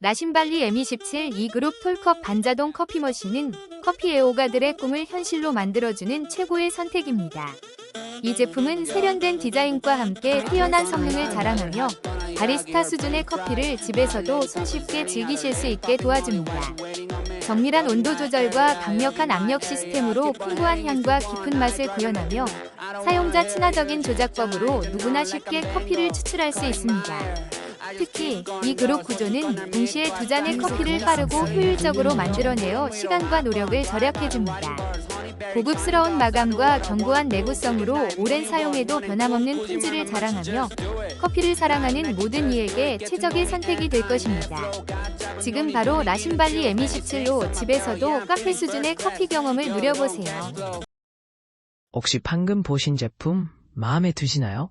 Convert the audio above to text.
라신발리 M27 2그룹 톨컵 반자동 커피 머신은 커피 애호가들의 꿈을 현실로 만들어주는 최고의 선택입니다. 이 제품은 세련된 디자인과 함께 뛰어난 성능을 자랑하며 바리스타 수준의 커피를 집에서도 손쉽게 즐기실 수 있게 도와줍니다. 정밀한 온도 조절과 강력한 압력 시스템으로 풍부한 향과 깊은 맛을 구현하며 사용자 친화적인 조작법으로 누구나 쉽게 커피를 추출할 수 있습니다. 특히 이 그룹 구조는 동시에 두 잔의 커피를 빠르고 효율적으로 만들어내어 시간과 노력을 절약해줍니다. 고급스러운 마감과 견고한 내구성으로 오랜 사용에도 변함없는 품질을 자랑하며 커피를 사랑하는 모든 이에게 최적의 선택이 될 것입니다. 지금 바로 라신발리 M27로 집에서도 카페 수준의 커피 경험을 누려보세요. 혹시 방금 보신 제품 마음에 드시나요?